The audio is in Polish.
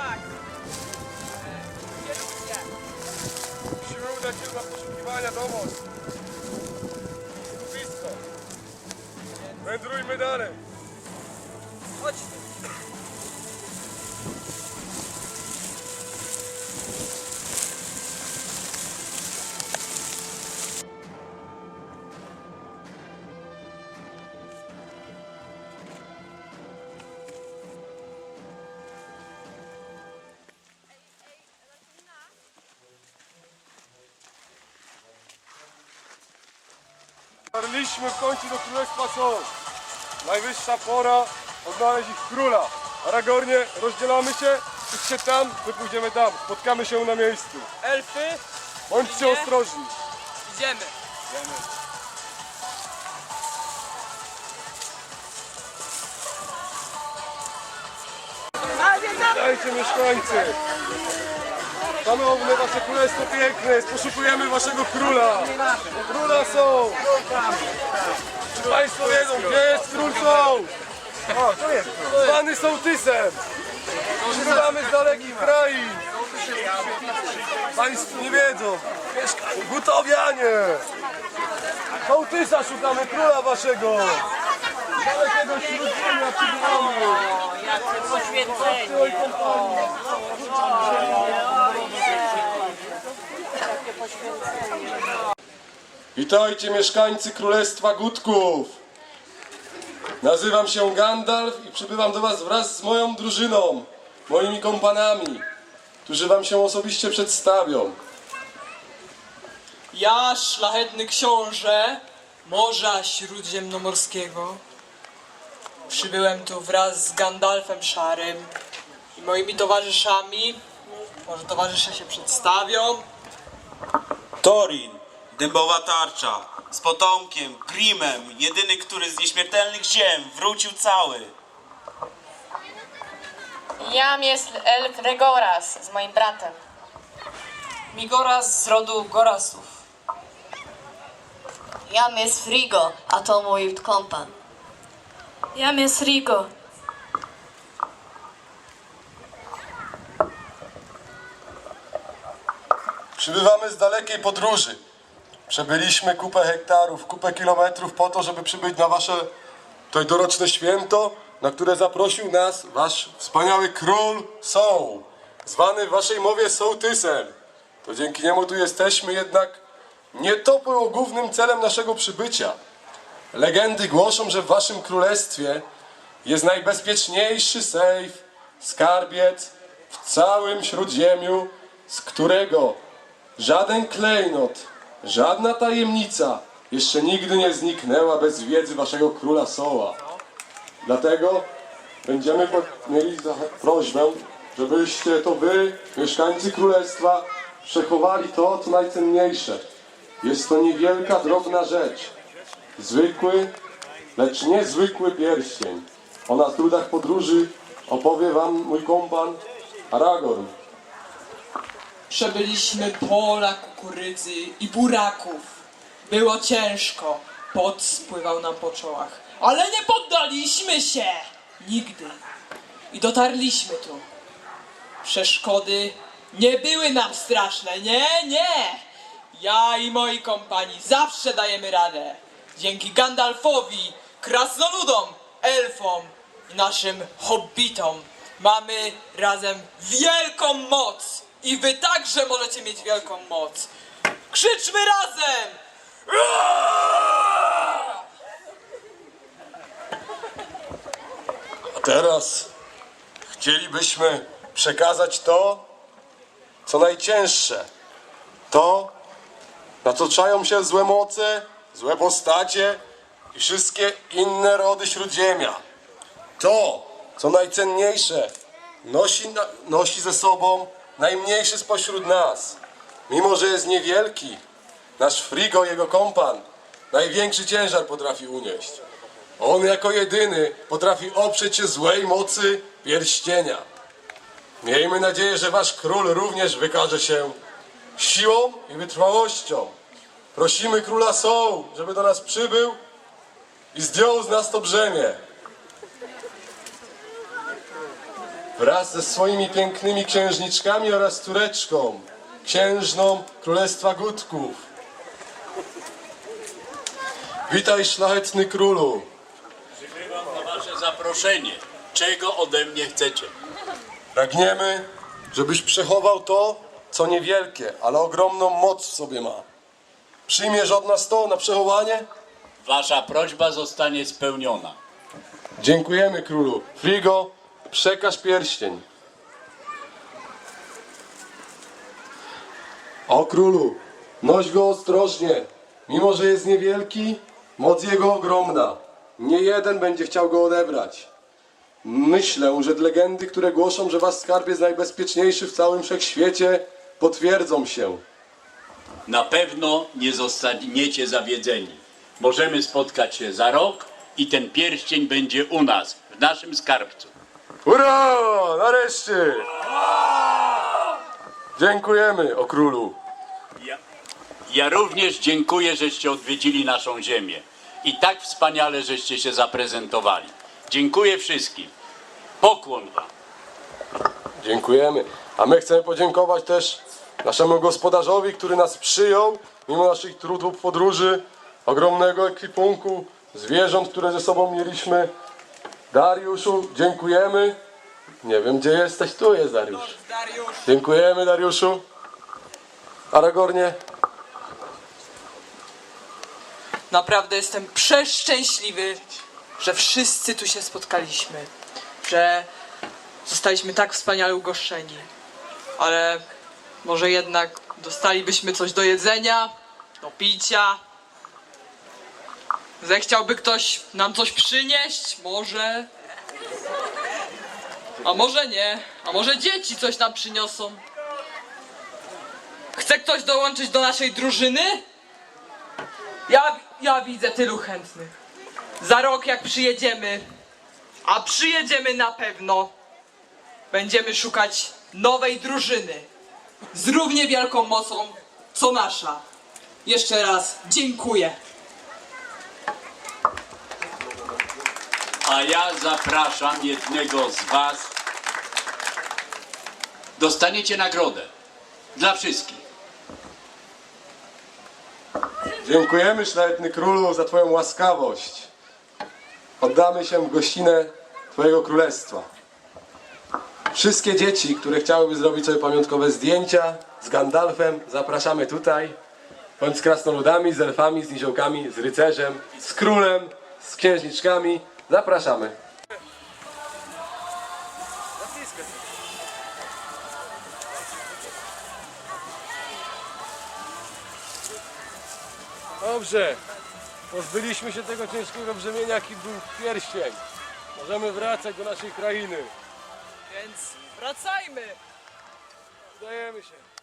tak. E, ludzie? Musimy udać się na poszukiwania domostw. Blisko. Wędrujmy dalej. Chodź. Dotarliśmy w końcu do Królestwa Są. Najwyższa pora odnaleźć ich króla. Aragornie, rozdzielamy się. Idźcie tam, my pójdziemy tam. Spotkamy się na miejscu. Elfy, Bądźcie Nie. ostrożni. idziemy. Dajcie mieszkańcy. Szanowne wasze królestwo piękne, poszukujemy waszego króla. Króla są. Czy państwo wiedzą, gdzie jest król są? Zwany sołtysem. Szukamy z dalekich krain. Państwo nie wiedzą. Gutowianie. Sołtysa szukamy, króla waszego. Dalekiego śródziemia przybywamy. Witajcie mieszkańcy Królestwa Gutków. Nazywam się Gandalf i przybywam do was wraz z moją drużyną, moimi kompanami, którzy wam się osobiście przedstawią. Ja, szlachetny książę Morza Śródziemnomorskiego, przybyłem tu wraz z Gandalfem Szarym i moimi towarzyszami. Może towarzysze się przedstawią. Torin, dębowa tarcza, z potomkiem, Grimem, jedyny, który z nieśmiertelnych ziem wrócił cały. Jam jest elf Regoras z moim bratem. Migoras z rodu Gorasów. Jam jest Frigo, a to mój kompan. Jam jest Rigo. Przybywamy z dalekiej podróży. Przebyliśmy kupę hektarów, kupę kilometrów po to, żeby przybyć na wasze tutaj doroczne święto, na które zaprosił nas wasz wspaniały król Soł, zwany w waszej mowie Sołtysem. To dzięki niemu tu jesteśmy, jednak nie to było głównym celem naszego przybycia. Legendy głoszą, że w waszym królestwie jest najbezpieczniejszy sejf, skarbiec w całym Śródziemiu, z którego żaden klejnot, żadna tajemnica jeszcze nigdy nie zniknęła bez wiedzy waszego króla Soła. Dlatego będziemy mieli prośbę, żebyście to wy, mieszkańcy królestwa, przechowali to, co najcenniejsze. Jest to niewielka, drobna rzecz. Zwykły, lecz niezwykły pierścień. O na trudach podróży opowie wam mój kompan Aragorn. Przebyliśmy pola kukurydzy i buraków. Było ciężko, pot spływał nam po czołach. Ale nie poddaliśmy się! Nigdy. I dotarliśmy tu. Przeszkody nie były nam straszne, nie, nie! Ja i moi kompani zawsze dajemy radę. Dzięki Gandalfowi, krasnoludom, elfom i naszym hobbitom mamy razem wielką moc. I wy także możecie mieć wielką moc. Krzyczmy razem! A teraz chcielibyśmy przekazać to, co najcięższe. To, na co czają się złe moce, złe postacie i wszystkie inne rody śródziemia. To, co najcenniejsze, nosi, nosi ze sobą najmniejszy spośród nas. Mimo, że jest niewielki, nasz Frigo, jego kompan, największy ciężar potrafi unieść. On jako jedyny potrafi oprzeć się złej mocy pierścienia. Miejmy nadzieję, że wasz król również wykaże się siłą i wytrwałością. Prosimy króla Soł, żeby do nas przybył i zdjął z nas to brzemię. Wraz ze swoimi pięknymi księżniczkami oraz córeczką, księżną Królestwa Gutków. Witaj, szlachetny królu. Przykrywam na wasze zaproszenie. Czego ode mnie chcecie? Pragniemy, żebyś przechował to, co niewielkie, ale ogromną moc w sobie ma. Przyjmiesz od nas to na przechowanie? Wasza prośba zostanie spełniona. Dziękujemy królu. Frigo, przekaż pierścień. O królu, noś go ostrożnie. Mimo, że jest niewielki, moc jego ogromna. Nie jeden będzie chciał go odebrać. Myślę, że legendy, które głoszą, że wasz skarb jest najbezpieczniejszy w całym wszechświecie, potwierdzą się. Na pewno nie zostaniecie zawiedzeni. Możemy spotkać się za rok i ten pierścień będzie u nas, w naszym skarbcu. Hurra! Nareszcie! Dziękujemy, o królu. Ja, ja również dziękuję, żeście odwiedzili naszą ziemię. I tak wspaniale, żeście się zaprezentowali. Dziękuję wszystkim. Pokłon wam. Dziękujemy. A my chcemy podziękować też naszemu gospodarzowi, który nas przyjął, mimo naszych trudów podróży, ogromnego ekwipunku, zwierząt, które ze sobą mieliśmy. Dariuszu, dziękujemy. Nie wiem, gdzie jesteś. Tu jest Dariusz. Dziękujemy, Dariuszu. Aragornie, Naprawdę jestem przeszczęśliwy, że wszyscy tu się spotkaliśmy. Że zostaliśmy tak wspaniale ugoszczeni. Ale może jednak dostalibyśmy coś do jedzenia, do picia. Zechciałby ktoś nam coś przynieść? Może. A może nie. A może dzieci coś nam przyniosą? Chce ktoś dołączyć do naszej drużyny? Ja, ja widzę tylu chętnych. Za rok jak przyjedziemy, a przyjedziemy na pewno, będziemy szukać nowej drużyny z równie wielką mocą co nasza. Jeszcze raz dziękuję. A ja zapraszam jednego z was. Dostaniecie nagrodę. Dla wszystkich. dziękujemy, szlachetny królu, za Twoją łaskawość. Oddamy się w gościnę Twojego królestwa. Wszystkie dzieci, które chciałyby zrobić sobie pamiątkowe zdjęcia z Gandalfem, zapraszamy tutaj. Bądź z krasnoludami, z elfami, z niziołkami, z rycerzem, z królem, z księżniczkami. Zapraszamy. Dobrze. Pozbyliśmy się tego ciężkiego brzemienia, jaki był pierścień. Możemy wracać do naszej krainy. Więc wracajmy. Udajemy się.